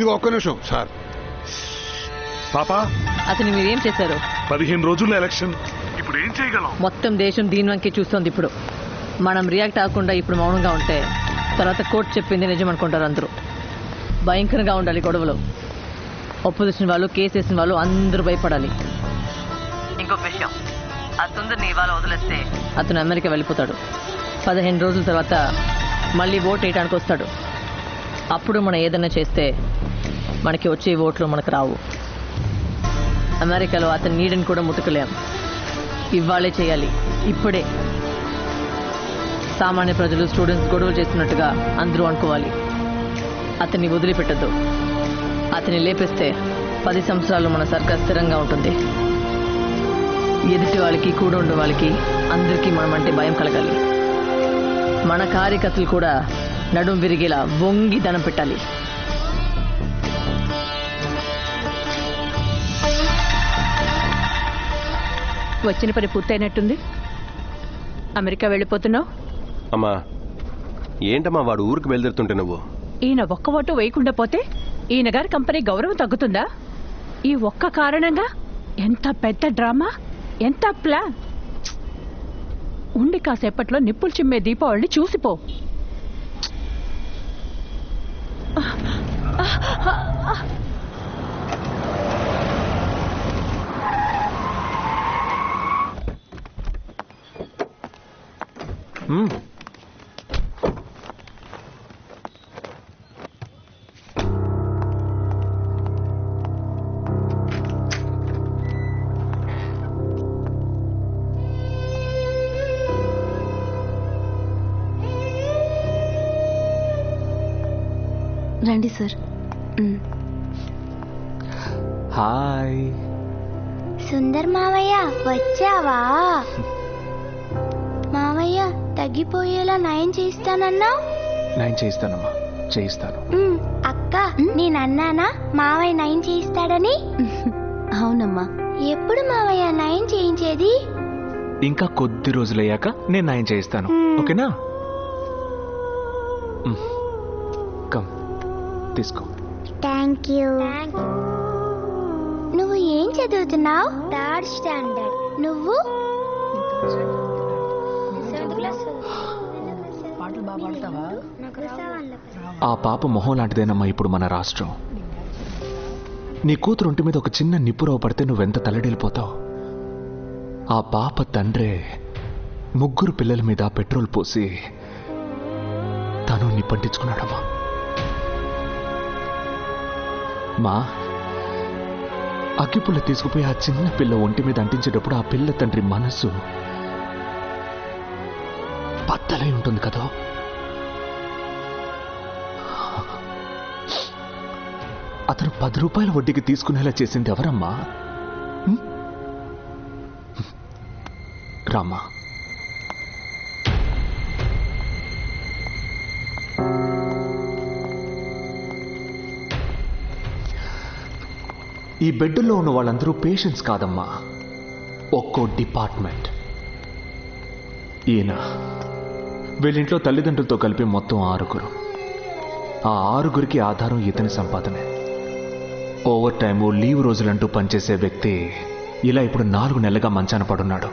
ఇది ఒక్క నిమిషం. సార్. పాపా? అతను మీరేం చేశారు? పదిహేను రోజుల్లో ఎలక్షన్. ఇప్పుడు ఏం చేయగలం? మొత్తం దేశం దీని వంకే చూస్తోంది ఇప్పుడు. మనం రియాక్ట్ అవ్వకుండా ఇప్పుడు మౌనంగా ఉంటే తర్వాత కోర్టు చెప్పింది నిజం అనుకుంటారు అందరూ. భయంకరంగా ఉండాలి గొడవలు. ఒపోజిషన్ వాళ్ళు కేసు వేసిన వాళ్ళు అందరూ భయపడాలి. ఇంకొక విషయం. ఆ సుందర్ని ఇవాళ వదిలేస్తే అతను అమెరికా వెళ్ళిపోతాడు. పదిహేను రోజుల తర్వాత మళ్ళీ ఓట్ వేయడానికి వస్తాడు. అప్పుడు మనం ఏదైనా చేస్తే మనకి వచ్చే ఓట్లు మనకు రావు. అమెరికాలో అతని నీడని కూడా ముట్టుకలేం. ఇవ్వాలే చేయాలి. ఇప్పుడే. సామాన్య ప్రజలు స్టూడెంట్స్ గొడవలు చేస్తున్నట్టుగా అందరూ అనుకోవాలి. అతన్ని వదిలిపెట్టద్దు. అతన్ని లేపేస్తే పది సంవత్సరాలు మన సర్కార్ స్థిరంగా ఉంటుంది. ఎదుటి వాళ్ళకి కూడా ఉండే వాళ్ళకి అందరికీ మనం అంటే భయం కలగాలి. మన కార్యకర్తలు కూడా నడుం విరిగేలా వంగి దనం పెట్టాలి. వచ్చిన పని పూర్తయినట్టుంది. అమెరికా వెళ్ళిపోతున్నావు? అమ్మా ఏంటమ్మా వాడు ఊరికి బయలుదేరుతుంటే నువ్వు? ఈయన ఒక్క ఓటు వేయకుండా పోతే ఈయన గారి కంపెనీ గౌరవం తగ్గుతుందా? ఈ ఒక్క కారణంగా ఎంత పెద్ద డ్రామా? ఎంత ప్లాన్? ఉండి కాసేపట్లో నిప్పులు చిమ్మే దీపావళిని చూసిపో మ్మ్. రండి సార్. హాయ్. సుందర్ మావయ్య వచ్చావా? తగ్గిపోయేలా నయం చేస్తానన్నావు నేను చేయిస్తానమ్మా. చేయిస్తాను. అక్క నేనన్నానా మావయ్య నయం చేయిస్తాడని? అవునమ్మా. ఎప్పుడు మావయ్య నయం చేయించేది? ఇంకా కొద్ది రోజులయ్యాక నేను నయం చేయిస్తాను. ఓకేనా. కమ్ తీసుకో. థ్యాంక్ యూ నువ్వు ఏం చదువుతున్నావు? థర్డ్ స్టాండర్డ్ నువ్వు? ఆ పాప మొహం లాంటిదేనమ్మా ఇప్పుడు మన రాష్ట్రం. నీ కూతురు ఒంటి మీద ఒక చిన్న నిప్పురవ పడితే నువ్వెంత తల్లడిల్లిపోతావు? ఆ పాప తండ్రే ముగ్గురు పిల్లల మీద పెట్రోల్ పోసి తను నిప్పంటించుకున్నాడమ్మా. మా అగ్గిపుల్ల తీసుకుపోయి ఆ చిన్న పిల్ల ఒంటి మీద అంటించేటప్పుడు ఆ పిల్ల తండ్రి మనసు అత్తలై ఉంటుంది కదా. అతను పది రూపాయల వడ్డీకి తీసుకునేలా చేసింది ఎవరమ్మా? రామా ఈ బెడ్లో ఉన్న వాళ్ళందరూ పేషెంట్స్ కాదమ్మా. ఒక్కో డిపార్ట్మెంట్. ఈయన వీళ్ళింట్లో తల్లిదండ్రులతో కలిపి మొత్తం ఆరుగురు. ఆ ఆరుగురికి ఆధారం ఇతని సంపాదనే. ఓవర్ టైము లీవ్ రోజులంటూ పనిచేసే వ్యక్తి ఇలా ఇప్పుడు నాలుగు నెలలుగా మంచాన పడున్నాడు.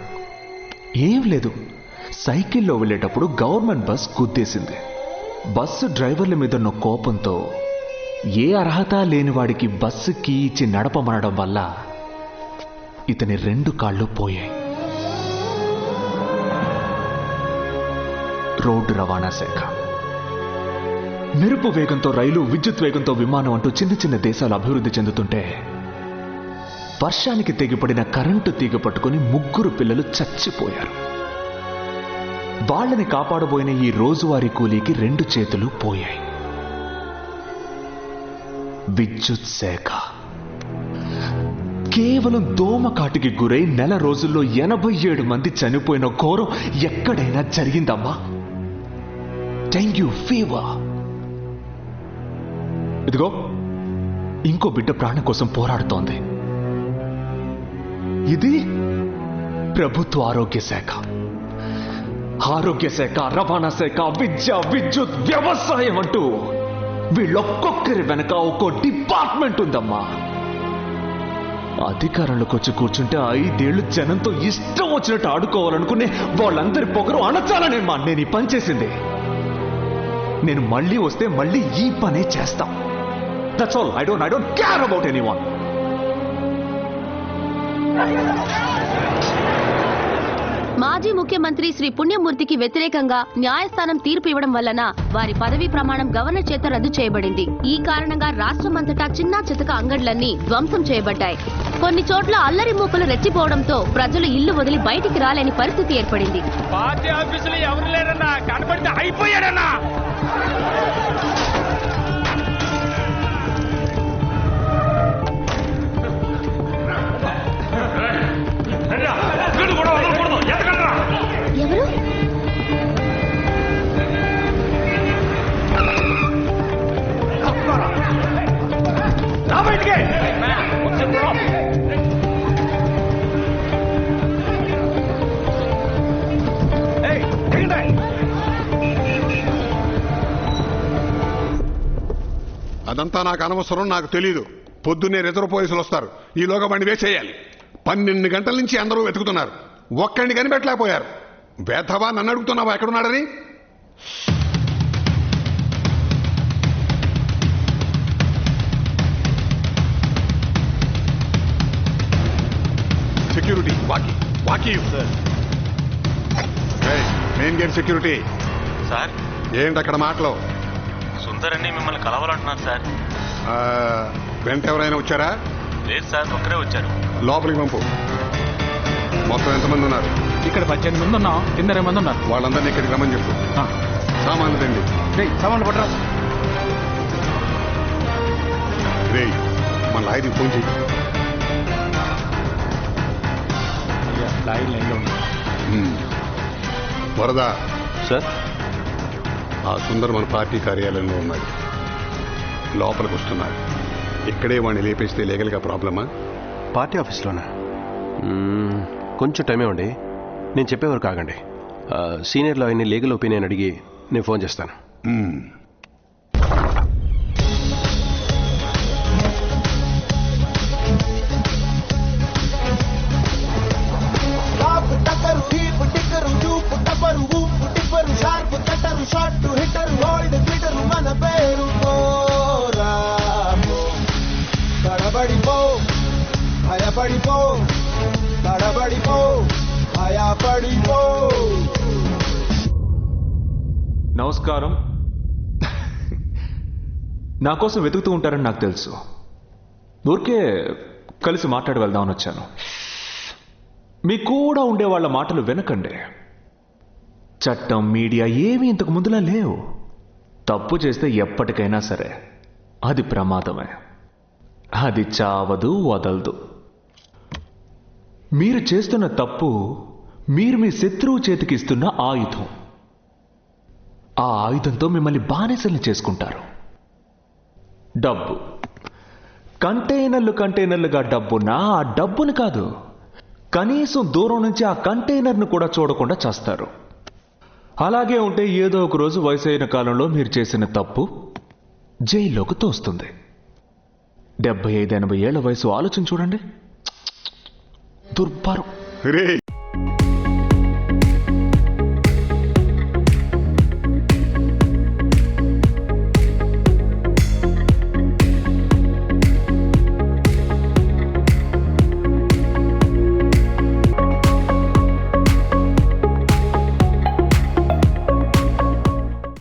ఏం లేదు. సైకిల్లో వెళ్ళేటప్పుడు గవర్నమెంట్ బస్ గుద్దేసింది. బస్సు డ్రైవర్ల మీద ఉన్న కోపంతో ఏ అర్హత లేని వాడికి బస్సు కీ ఇచ్చి నడపమనడం వల్ల ఇతని రెండు కాళ్ళు పోయాయి. రోడ్డు రవాణా శాఖ. మెరుపు వేగంతో రైలు విద్యుత్ వేగంతో విమానం అంటూ చిన్న చిన్న దేశాలు అభివృద్ధి చెందుతుంటే వర్షానికి తెగిపడిన కరెంటు తీగ పట్టుకుని ముగ్గురు పిల్లలు చచ్చిపోయారు. వాళ్ళని కాపాడబోయిన ఈ రోజువారీ కూలీకి రెండు చేతులు పోయాయి. విద్యుత్ శాఖ. కేవలం దోమకాటికి గురై నెల రోజుల్లో ఎనభై ఏడు మంది చనిపోయిన ఘోరం ఎక్కడైనా జరిగిందమ్మా? డెంగ్యూ ఫీవర్ ఇదిగో ఇంకో బిడ్డ ప్రాణం కోసం పోరాడుతోంది. ఇది ప్రభుత్వ ఆరోగ్య శాఖ. ఆరోగ్య శాఖ రవాణా శాఖ విద్య విద్యుత్ వ్యవసాయం అంటూ వీళ్ళొక్కొక్కరి వెనక ఒక్కో డిపార్ట్మెంట్ ఉందమ్మా. అధికారంలోకి వచ్చి కూర్చుంటే ఐదేళ్ళు జనంతో ఇష్టం వచ్చినట్టు ఆడుకోవాలనుకునే వాళ్ళందరి పొగరు అణచాలనే మా నేను ఈ పని చేసింది. నేను మళ్ళీ వస్తే మళ్ళీ ఈ పనే చేస్తాం. That's all I don't I don't care about anyone మాజీ ముఖ్యమంత్రి శ్రీ పుణ్యమూర్తికి వ్యతిరేకంగా న్యాయస్థానం తీర్పు ఇవ్వడం వలన వారి పదవీ ప్రమాణం గవర్నర్ చేత రద్దు చేయబడింది. ఈ కారణంగా రాష్ట్రమంతటా చిన్న చితక అంగడ్లన్నీ ధ్వంసం చేయబడ్డాయి. కొన్ని చోట్ల అల్లరి మూకలు రెచ్చిపోవడంతో ప్రజలు ఇల్లు వదిలి బయటికి రాలేని పరిస్థితి ఏర్పడింది. పార్టీ ఆఫీసులో ఎవరు లేరన్నా? కనపడితే అయిపోయాడన్నా? అదంతా నాకు అనవసరం నాకు తెలీదు. పొద్దున్నే రిజర్వ్ పోలీసులు వస్తారు. ఈలోగా బండి వేసేయాలి. పన్నెండు గంటల నుంచి అందరూ వెతుకుతున్నారు. ఒక్కడిని కనిపెట్టలేకపోయారు. వేధవా నన్ను అడుగుతున్నావా? ఎక్కడున్నాడని? Security walkie walkie. Main gate security. Sir. ఏంటి అక్కడ మాటలు? సుందరని మిమ్మల్ని కలవాలంటున్నారు సార్. వెంట ఎవరైనా వచ్చారా? లేదు సార్ ఒక్కరే వచ్చారు. లోపలికి పంపు. మొత్తం ఎంతమంది ఉన్నారు? ఇక్కడ పద్దెనిమిది మంది ఉన్నాం కింద ఇరవై మంది ఉన్నారు. వాళ్ళందరినీ ఇక్కడికి రమ్మని చెప్పు. సామాన్లు రండి సామాన్లు పట్టరా. రే మన లాయర్కి ఫోన్ చెయ్యి. ఉమ్. వరద? సార్? ఆ సుందర్ మన పార్టీ కార్యాలయంలో ఉన్నాడు లోపలికి వస్తున్నాడు ఇక్కడే వాడిని లేపేస్తే లీగల్గా ప్రాబ్లమా? పార్టీ ఆఫీస్లోనా? మ్మ్, కొంచెం టైం ఇవ్వండి నేను చెప్పేవారు కాగండి ఆ, సీనియర్లో ఆయన్ని లీగల్ ఒపీనియన్ అడిగి నేను ఫోన్ చేస్తాను. షార్ప్ కట్టరు షార్ట్ హిట్టరు హోల్డ్ గ్లిటరు మన పేరు పోరాము తడబడిపో భయపడిపో తడబడిపో భయపడిపో. నమస్కారం. నా కోసం వెతుకుతూ ఉంటారని నాకు తెలుసు. ఊరికే కలిసి మాట్లాడి వెళ్దామని వచ్చాను. మీ కూడా ఉండే వాళ్ళ మాటలు వినకండి. చట్టం మీడియా ఏమీ ఇంతకు ముందులా లేవు. తప్పు చేస్తే ఎప్పటికైనా సరే అది ప్రమాదమే. అది చావదు వదలదు. మీరు చేస్తున్న తప్పు మీరు మీ శత్రువు చేతికి ఇస్తున్న ఆయుధం. ఆ ఆయుధంతో మిమ్మల్ని బానిసల్ని చేసుకుంటారు. డబ్బు. కంటైనర్లు కంటైనర్లుగా డబ్బున్నా ఆ డబ్బుని కాదు కనీసం దూరం నుంచి ఆ కంటైనర్ను కూడా చూడకుండా చేస్తారు. అలాగే ఉంటే ఏదో ఒక రోజు వయసు అయిన కాలంలో మీరు చేసిన తప్పు జైల్లోకి తోస్తుంది. డెబ్బై ఐదు ఎనభై ఏళ్ళ వయసు ఆలోచన చూడండి. దుర్భారం. రే